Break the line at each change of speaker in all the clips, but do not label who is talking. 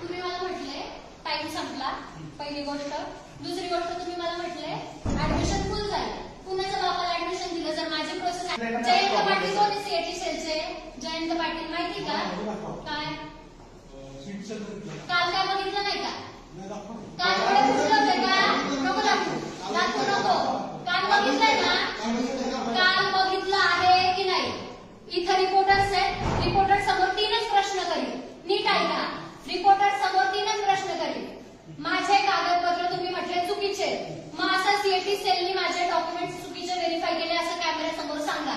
तुम्ही मला म्हटले टाइम संपला पहिली गोष्ट. दुसरी गोष्ट तुम्ही मला म्हटले ऍडमिशन फुल झाले. कुणाच्या बापाला ऍडमिशन दिलं जर माझी प्रोसेस जयंत पाटील कोण सीएटी सेलचे जयंत पाटील माहिती का? काय? काल काय बघितलं नाही का? काल होते का? नको दाखवू. दाखवू नको काल बघितलंय ना काल बघितलं आहे की नाही इथं रिपोर्टर्स आहेत रिपोर्टर समोर तीनच प्रश्न करील नीट ऐका रिपोर्टर समोर तीनच प्रश्न करील माझे कागदपत्र तुम्ही म्हटले चुकीचे मग असं सीएटी सेलनी माझे डॉक्युमेंट चुकीचे व्हेरीफाय केले असं कॅमेऱ्यासमोर सांगा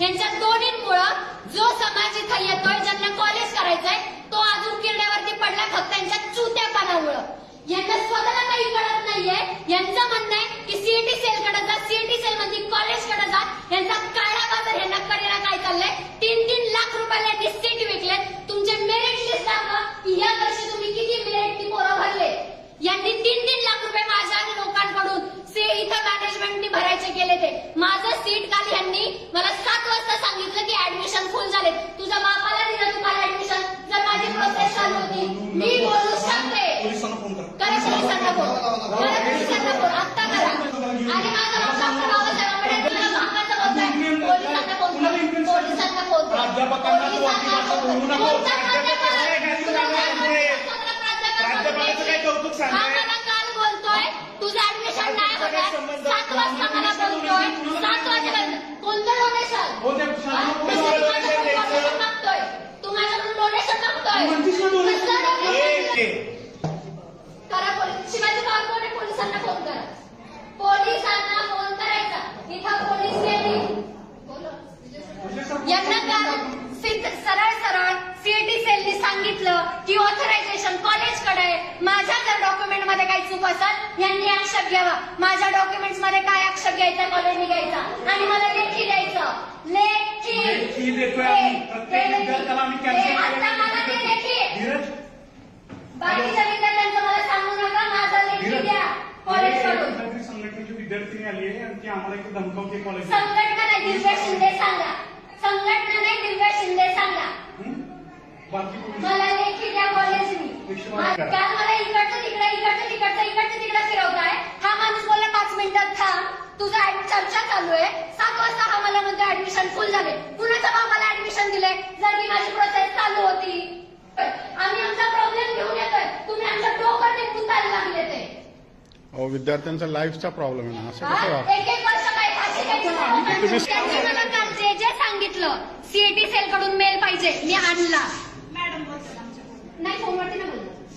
यांच्या दोन्हीमुळं जो समाज इथं येतोय ज्यांना कॉलेज करायचंय तो अजून किरण्यावरती पडला फक्त यांच्या चुत्यापणामुळं यांना स्वतःला काही कळत नाहीये. यांचं म्हणणं आहे की सीएटी सेलकडे जा सीएटी सेल कॉलेज कडत जा. यांचा काळा बाजार यांना कडेला काय चाललंय? तीन तीन लाख रुपयाला यांनी सीट विकले तुमचे मेरिट लिस्ट दाखवा की या वर्षी तुम्ही किती मेरिट ती पोरं भरले यांनी तीन तीन लाख रुपये माझ्या लोकांकडून से इथं मॅनेजमेंटनी भरायचे केले ते माझं सीट काल यांनी मला सात वाजता सांगितलं की ऍडमिशन फुल झाले तुझ्या बापाला दिलं तुम्हाला ऍडमिशन जर माझी प्रोसेस चालू होती मी बोलू शकते.
करा.
करा पोलिसांना फोन करा पोलिसांना फोन आत्ता करा. आणि माझा बाप डॉक्टर बाबासाहेब आंबेडकर तुला बापाचं बोलतोय पोलिसांना फोन कर. पोलिसांना फोन कर.
प्राध्यापकांना तू
पोलिसांना
अतिभाषा
फोन
बोलू
कर.
नको.
कोणता
प्राध्यापक?
प्राध्यापक?
काय घाली
तुला
लावलाय
काय
पुढे?
बोलतोय? स्वतःला
प्राध्यापकाचं काय कौतुक सांगताय?
मला काल बोलतोय. तुझं ऍडमिशन नाही होणार? सात वाजता मला बोलतोय. सात डोनेशन
हो, ते शासनाकडून donation द्यायचं.
मागतोय तू माझ्याकडून डोनेशन मागतोय
तू म्हणतीस ना donation.
कसलं donation?
ए, ए,
करा पोलीस शिवाजी पवार कोण आहे पोलिसांना फोन करा पोलिसांना फोन करायचा इथं पोलीस गेली यांना काल सिद्ध सरळ सरळ सीएटी सेलनी सांगितलं की ऑथरायझेशन कॉलेजकडे आहे माझ्या जर डॉक्युमेंट मध्ये काही चूक असेल यांनी आक्षेप घ्यावा. माझ्या डॉक्युमेंट्समध्ये काय आक्षेप घ्यायचा कॉलेजने घ्यायचा? आणि मला लेखी द्यायचं. लेखी.
लेखी देतोय आम्ही. प्रत्येक विद्यार्थ्याला आम्ही cancel
आता मला ते लेखी.
धीरज.
बाकीच्या विद्यार्थ्यांचं मला सांगू नका माझा लेखी
धीरज.
द्या.
कुठल्यातरी संघटनेची विद्यार्थिनी आली आहे आणि ती आम्हाला इथे धमकावते कॉलेज
संघटना नाही दिव्या शिंदे सांगा. संघटना नाही दिव्या शिंदे सांगा.
बाकी
मला लेखी काल मला इकडचं तिकडं इकडचं तिकडचं इकडचं तिकडं फिरवताय. हा माणूस बोलला पाच मिनिटात थांब. तुझा चर्चा चालू आहे. सात वाजता हा मला म्हणतो ऍडमिशन फुल झाले. कुणाचा मला ऍडमिशन दिले जर की माझी प्रोसेस चालू होती आम्ही आमचा प्रॉब्लेम घेऊन येतोय. तुम्ही आमच्या डोकं चालू लागले ते.
अहो विद्यार्थ्यांचा लाईफचा प्रॉब्लेम आहे ना असं कसं
हा?
वाटतं
एक एक वर्ष काय फाशी घ्यायची त्यांनी मला काल जे जे सांगितलं सीएटी सेल कडून मेल पाहिजे मी आणला नाही फोनवरती नाही बोलत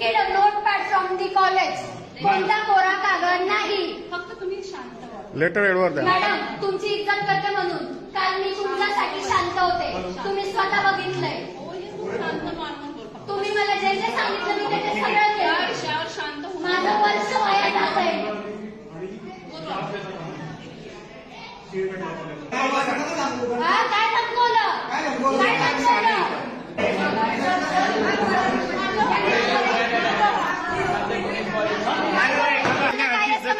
get a notepad from the college कोणता कोरा कागद नाही. फक्त तुम्ही शांत व्हा.
लेटर एडवर द्या.
मॅडम तुमची इज्जत करते म्हणून. काल मी तुमच्यासाठी शांत होते. तुम्ही स्वतः बघितलंय तुम्ही मला जे जे सांगितलं मी ते ते सगळं केलं माझं वर्ष वाया जात आहे
आणि
हा काय धमकवलं काय धमकवलं काय असतं